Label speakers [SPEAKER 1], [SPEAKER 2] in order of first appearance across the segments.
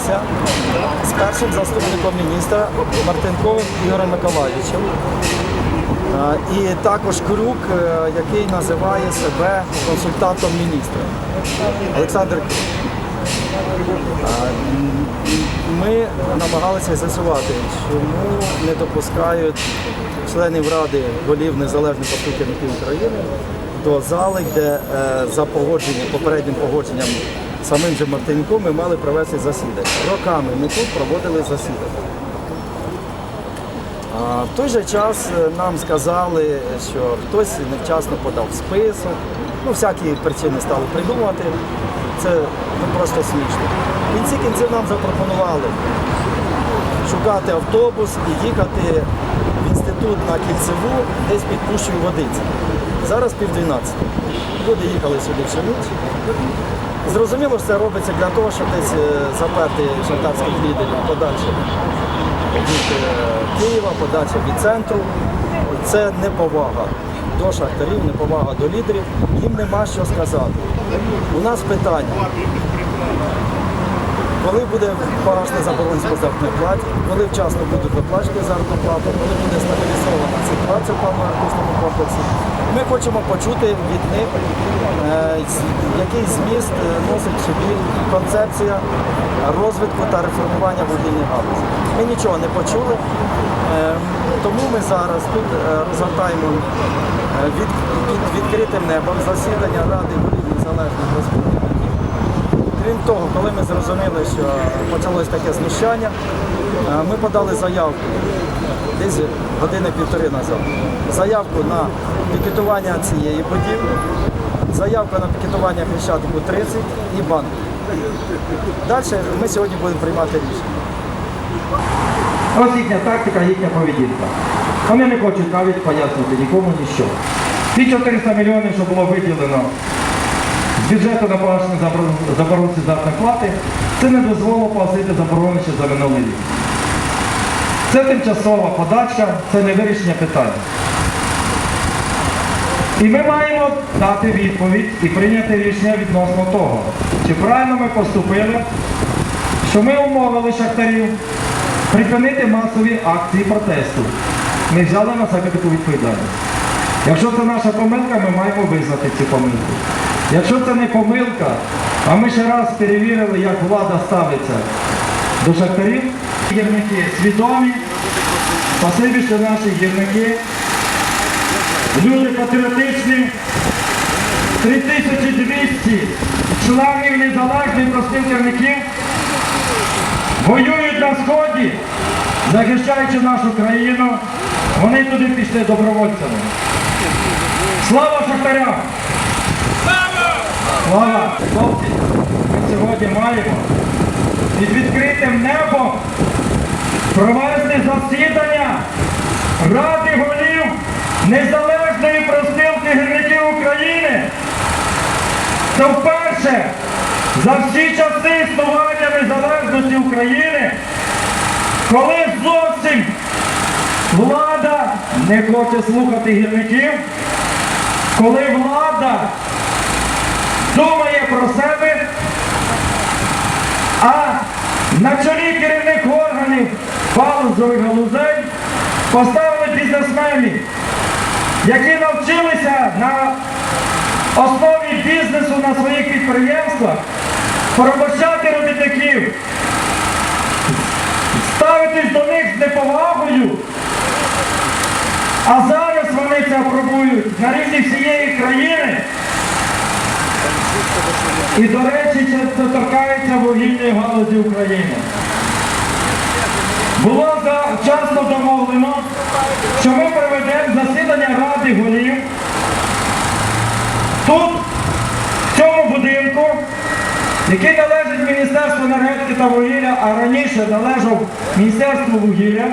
[SPEAKER 1] зустрілися з першим заступником міністра Мартинковим Ігорем Миколаївичем. І також Крюк, е, який називає себе консультантом міністра. Олександр Крюк. Ми намагалися з'ясувати, чому не допускають членів Ради голів незалежних поступників України до зали, де е, за погодженням, попереднім погодженням самим же Мартинюком ми мали провести засідання. Роками ми тут проводили засідання. А, В той же час е, нам сказали, що хтось невчасно подав список. Ну, всякі причини стали придумувати. Це ну, просто смішно. В кінці кінців нам запропонували шукати автобус і їхати в інститут на кільцеву, десь під пущою водиці. Зараз пів 12. Люди їхали сюди всю ніч. Зрозуміло, що це робиться для того, щоб десь е, заперти шахтарських лідерів подальше від е, Києва, подальше від центру. Це неповага до шахтарів, неповага до лідерів. Їм нема що сказати. У нас питання. Коли буде погашена заборгованість по заробітній платі, коли вчасно будуть виплачувати заробітну плату, коли буде стабілізована ситуація в паливно-енергетичному комплексі, ми хочемо почути від них, е, який зміст е, носить собі концепція розвитку та реформування вугільної галузі. Ми нічого не почули, е, тому ми зараз тут розгортаємо від, під відкритим небом засідання Ради незалежних республік. Крім того, коли ми зрозуміли, що почалось таке знущання, е, ми подали заявку десь години-півтори назад. Заявку на пікетування цієї будівлі, заявку на пікетування Хрещатику 30 і банк. Далі ми сьогодні будемо приймати рішення.
[SPEAKER 2] Ось їхня тактика, їхня поведінка. Вони не хочуть навіть пояснити нікому ніщо. Ті 400 мільйонів, що було виділено бюджету на погашення забор- заборонці заробітної плати, це не дозволило погасити заборони ще за минулий рік. Це тимчасова подача, це не вирішення питання. І ми маємо дати відповідь і прийняти рішення відносно того, чи правильно ми поступили, що ми умовили шахтарів припинити масові акції протесту. Ми взяли на себе таку відповідальність. Якщо це наша помилка, ми маємо визнати цю помилку. Якщо це не помилка, а ми ще раз перевірили, як влада ставиться до шахтарів, гірники свідомі, спасибі, що наші гірники, люди патріотичні, 3200 членів незалежних простих гірників воюють на сході, захищаючи нашу країну, вони туди пішли добровольцями. Слава шахтарям! Слава! Хлопці, ми сьогодні маємо під відкритим небом провести засідання Ради голів Незалежної профспілки гірників України. Це вперше за всі часи існування незалежності України, коли зовсім влада не хоче слухати гірників, коли влада думає про себе, а на чолі керівник органів галузових галузей поставили бізнесменів, які навчилися на основі бізнесу на своїх підприємствах порабощати робітників, ставитись до них з неповагою, а зараз вони це апробують на рівні всієї країни. І, до речі, це, торкається вугільної галузі України. Було вчасно домовлено, що ми проведемо засідання Ради голів тут, в цьому будинку, який належить Міністерству енергетики та вугілля, а раніше належав Міністерству вугілля.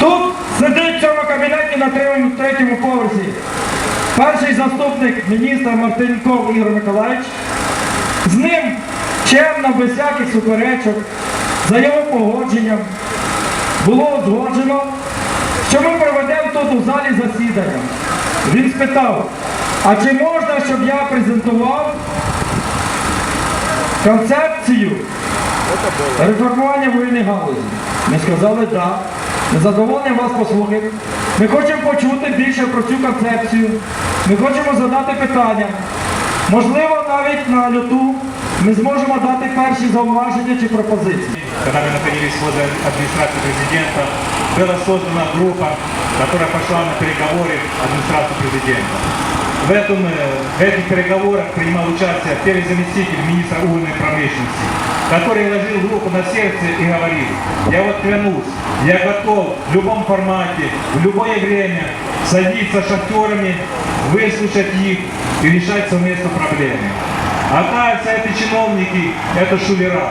[SPEAKER 2] Тут сидить в цьому кабінеті на третьому поверсі перший заступник міністра Мартинков Ігор Миколаївич. З ним чемно, без всяких суперечок, за його погодженням було узгоджено, що ми проведемо тут у залі засідання. Він спитав, а чи можна, щоб я презентував концепцію реформування вугільної галузі. Ми сказали так. Ми задоволені вас послухати. Ми хочемо почути більше про цю концепцію. Ми хочемо задати питання. Можливо, навіть на люту ми зможемо дати перші зауваження чи пропозиції.
[SPEAKER 3] когда мы находились возле администрации президента, была создана группа, которая пошла на переговоры администрации президента. В, этом, э, в этих переговорах принимал участие первый заместитель министра угольной промышленности, который ложил руку на сердце и говорил, я вот клянусь, я готов в любом формате, в любое время садиться с шахтерами, выслушать их и решать совместно проблемы. Оказывается, эти чиновники – это шулера,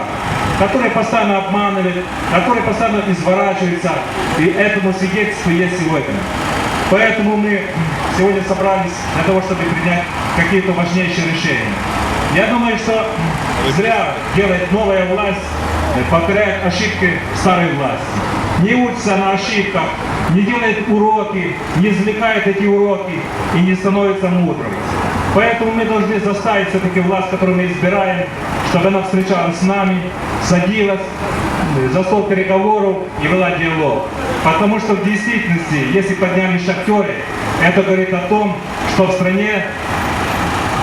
[SPEAKER 3] которые постоянно обманывают, которые постоянно изворачиваются, и этому свидетельство есть сегодня. Поэтому мы сегодня собрались для того, чтобы принять какие-то важнейшие решения. Я думаю, что зря делает новая власть, э, повторяет ошибки старой власти. Не учится на ошибках, не делает уроки, не извлекает эти уроки и не становится мудрым. Поэтому мы должны заставить все-таки власть, которую мы избираем, чтобы она встречалась с нами, садилась э, за стол переговоров и вела диалог. Потому что в действительности, если поднялись шахтеры, это говорит о том, что в стране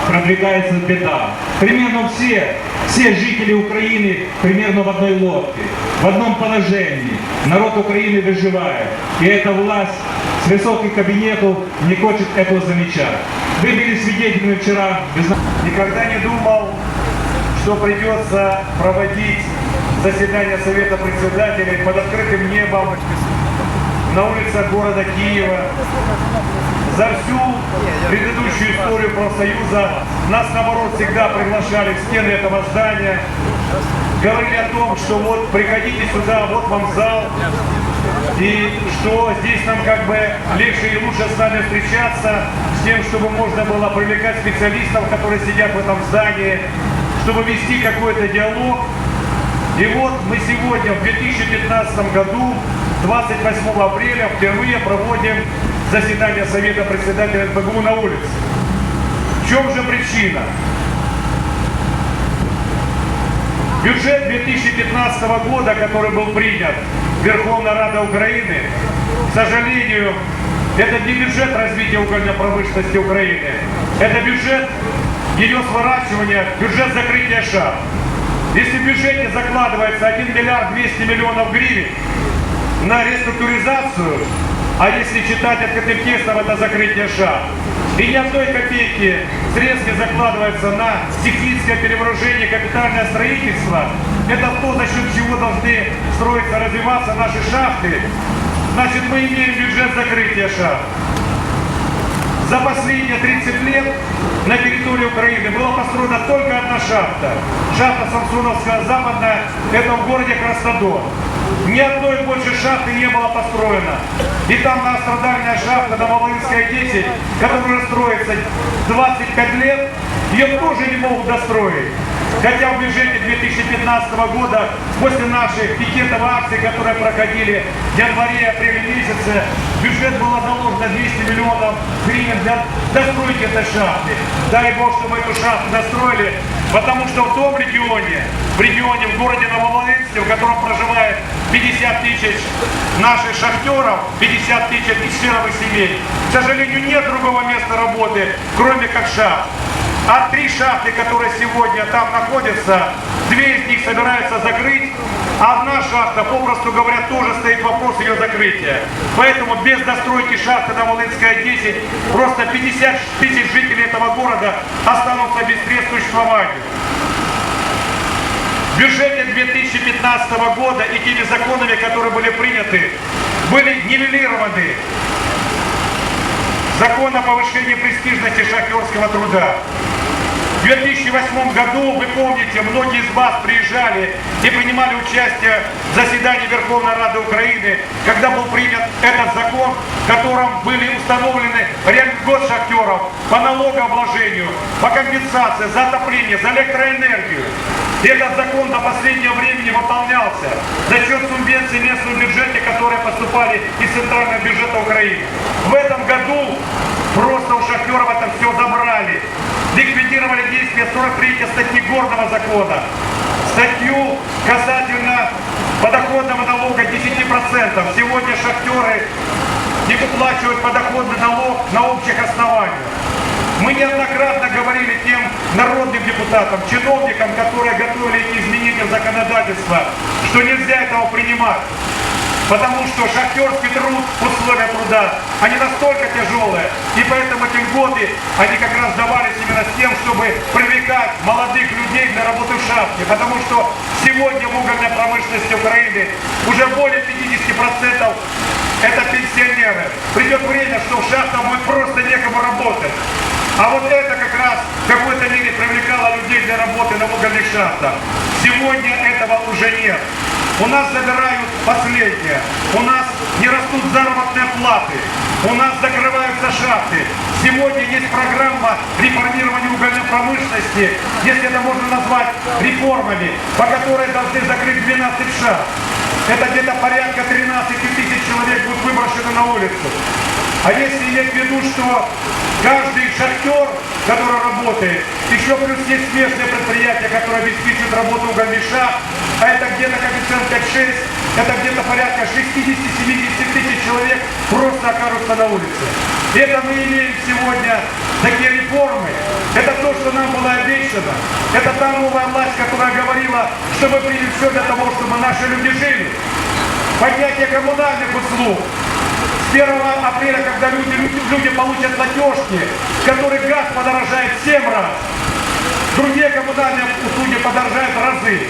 [SPEAKER 3] продвигается беда. Примерно все, все жители Украины примерно в одной лодке, в одном положении. Народ Украины выживает. И эта власть с высоких кабинетов не хочет этого замечать. Вы были свидетелями вчера, зна-
[SPEAKER 4] Никогда не думал, что придется проводить заседание Совета председателей под открытым небом на улицах города Киева. За всю предыдущую историю профсоюза нас, наоборот, всегда приглашали в стены этого здания. Говорили о том, что вот приходите сюда, вот вам зал. И что здесь нам как бы легче и лучше с нами встречаться, с тем, чтобы можно было привлекать специалистов, которые сидят в этом здании, чтобы вести какой-то диалог. И вот мы сегодня, в 2015 году, 28 апреля, впервые проводим заседание Совета председателя НБГУ на улице. В чем же причина? Бюджет 2015 года, который был принят Верховной Радой Украины, к сожалению, это не бюджет развития угольной промышленности Украины, это бюджет ее сворачивания, бюджет закрытия шахт. Если в бюджете закладывается 1 миллиард 200 миллионов гривен на реструктуризацию, а если читать открытым текстом, это закрытие шахт, и ни одной копейки средств не закладывается на техническое перевооружение, капитальное строительство, это то, за счет чего должны строиться, развиваться наши шахты, значит мы имеем бюджет закрытия шахт. За последние 30 лет на территории Украины была построена только одна шахта. Шахта Самсоновская западная, это в городе Краснодар. Ни одной больше шахты не было построено. И там многострадальная шахта Новолынская 10, которая строится 25 лет, ее тоже не могут достроить. Хотя в бюджете 2015 года, после наших пикетов акций, которые проходили в январе-апреле месяце, в бюджет было заложено 200 миллионов гривен для достройки этой шахты. Дай Бог, чтобы эту шахту достроили, потому что в том регионе, в регионе, в городе Нововолынске, в котором проживает 50 тысяч наших шахтеров, 50 тысяч их семей, к сожалению, нет другого места работы, кроме как шахт. А три шахты, которые сегодня там находятся, две из них собираются закрыть, а одна шахта, попросту говоря, тоже стоит вопрос ее закрытия. Поэтому без достройки шахты на Волынская 10 просто 50 тысяч жителей этого города останутся без средств к существованию. В бюджете 2015 года и теми законами, которые были приняты, были нивелированы закон о повышении престижности шахтерского труда. В 2008 году, вы помните, многие из вас приезжали и принимали участие в заседании Верховной Рады Украины, когда был принят этот закон, в котором были установлены реальный год шахтеров по налогообложению, по компенсации за отопление, за электроэнергию. И этот закон до последнего времени выполнялся за счет субвенций местного бюджета, которые поступали из центрального бюджета Украины. В этом году просто у шахтеров это все забрали. Ликвидировали действие 43 статьи Горного закона, статью касательно подоходного налога 10%. Сегодня шахтеры не выплачивают подоходный налог на общих основаниях. Мы неоднократно говорили тем народным депутатам, чиновникам, которые готовили эти изменения в законодательство, что нельзя этого принимать. Потому что шахтерский труд, условия труда, они настолько тяжелые, и поэтому эти годы, они как раз давались именно с тем, чтобы привлекать молодых людей для работы в шахте. Потому что сегодня в угольной промышленности Украины уже более 50% это пенсионеры. Придет время, что в шахтах будет просто некому работать. А вот это как раз в какой-то мере привлекало людей для работы на угольных шахтах. Сегодня этого уже нет. У нас забирают последнее. У нас не растут заработные платы. У нас закрываются шахты. Сегодня есть программа реформирования угольной промышленности, если это можно назвать реформами, по которой должны закрыть 12 шахт. Это где-то порядка 13 тысяч человек будут выброшены на улицу. А если иметь в виду, что каждый шахтер, который работает, еще плюс есть смежные предприятия, которые обеспечивают работу угольных а это где-то коэффициент 5-6, это где-то порядка 60-70 тысяч человек просто окажутся на улице. Это мы имеем сегодня такие реформы. Это то, что нам было обещано. Это та новая власть, которая говорила, что мы приняли все для того, чтобы наши люди жили. Поднятие коммунальных услуг, 1 апреля, когда люди, люди, люди получат платежки, с которых газ подорожает в 7 раз, другие коммунальные услуги подорожают разы.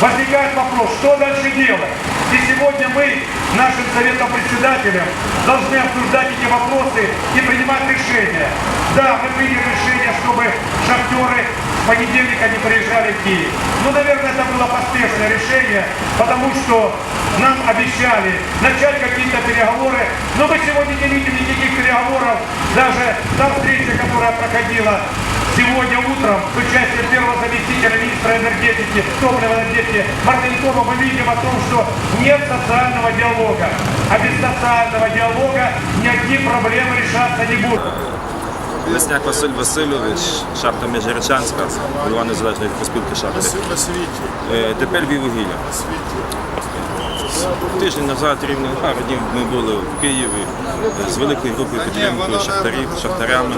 [SPEAKER 4] Возникает вопрос, что дальше делать? И сегодня мы, нашим советом председателям, должны обсуждать эти вопросы и принимать решения. Да, мы приняли решение, чтобы шахтеры с понедельника не приезжали в Киев. Ну, наверное, это было поспешное решение, потому что нам обещали начать какие-то переговоры, но мы сегодня не видим никаких переговоров, даже та встреча, которая проходила сегодня утром с участием первого заместителя министра энергетики, топливной энергетики Мартынкова мы видим о том, что нет социального диалога. А без социального диалога ни одни проблемы решаться не будут.
[SPEAKER 5] Лесняк Василь Васильович, шахта Межиречанська, голова незалежної проспілки шахти. Е, Тепер вугілля. Тиждень назад, рівно пару днів ми були в Києві е, з великою групою підтримки шахтарів, шахтарями.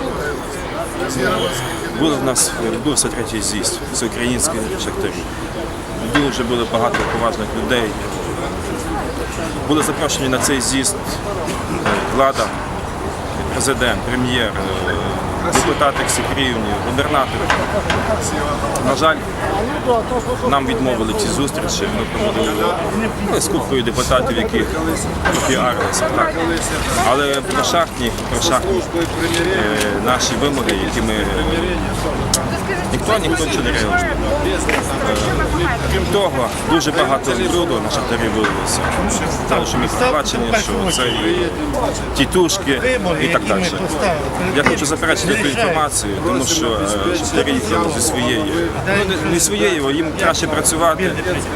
[SPEAKER 5] Були в нас відбувся третій з'їзд всеукраїнських шахтарів. Дуже було багато поважних людей. Були запрошені на цей з'їзд е, влада, президент, прем'єр, е, депутати всіх рівнів, губернатор. На жаль, нам відмовили ці зустрічі. Ми проводили ну, з купою депутатів, які піарилися. Але про шахтні, про шахтні е, наші вимоги, які ми ніхто ніхто нічого не реалізує. Крім того, дуже багато бруду на шахтарі виявилося. Тому що ми побачені, що це і тітушки і так далі. Я хочу заперечити ту інформацію, тому що е, шахтарі зі своєї, ну не- своєї, а їм краще працювати,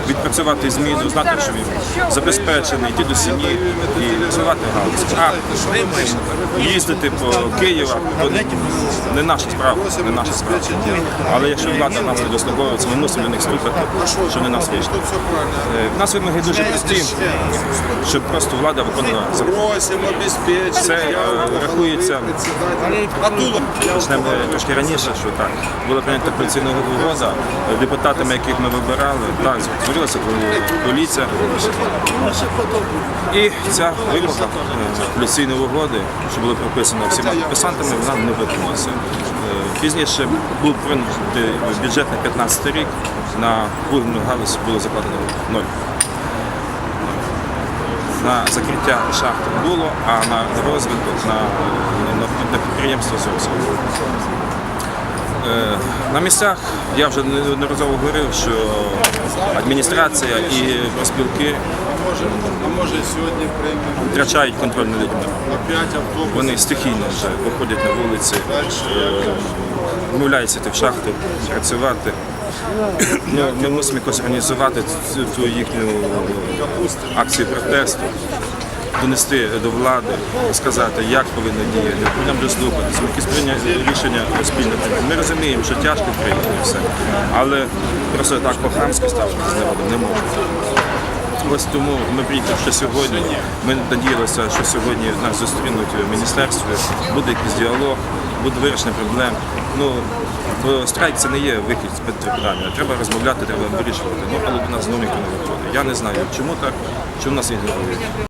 [SPEAKER 5] відпрацювати зміну, знати, що він забезпечений, йти до сім'ї і розвивати галузь. А їздити по Києву не наша справа, не наша справа. Але якщо влада нам не дослуговується, ми мусимо до них слухати, що не нас вийшло. Е, В нас вимоги дуже прості, щоб просто влада виконувала закон. Це е, рахується почнемо трошки раніше, що так була прийнята коаліційна угода е, депутатами, яких ми вибирали. Так, створилася коаліція. І ця вимога е, коаліційної угоди, що було прописано всіма підписантами, вона не виконалася. Е, Пізніше був бюджет на 15 рік. На вугільну галузь було закладено ноль на закриття шахт було, а на розвиток на, на, на підприємство зовсім. Е, На місцях я вже неодноразово говорив, що адміністрація і
[SPEAKER 6] сьогодні
[SPEAKER 5] втрачають контроль над людьми. Вони стихійно вже виходять на вулиці, е, вмовляються йти в шахти, працювати. Ну, ми мусимо якось організувати цю, цю їхню акцію протесту. донести до влади, сказати, як повинно діяти, будемо дослухатися, якісь прийняти рішення спільне. Ми розуміємо, що тяжко і все, але просто так по-хамськи ставитися з народом не можна. Ось тому ми приїхали ще сьогодні. Ми надіялися, що сьогодні нас зустрінуть в міністерстві, буде якийсь діалог, буде вирішення проблем. Ну, страйк це не є вихід з питання. Треба розмовляти, треба вирішувати. Ну, але до нас знову не виходить. Я не знаю, чому так, чому нас ігнорують.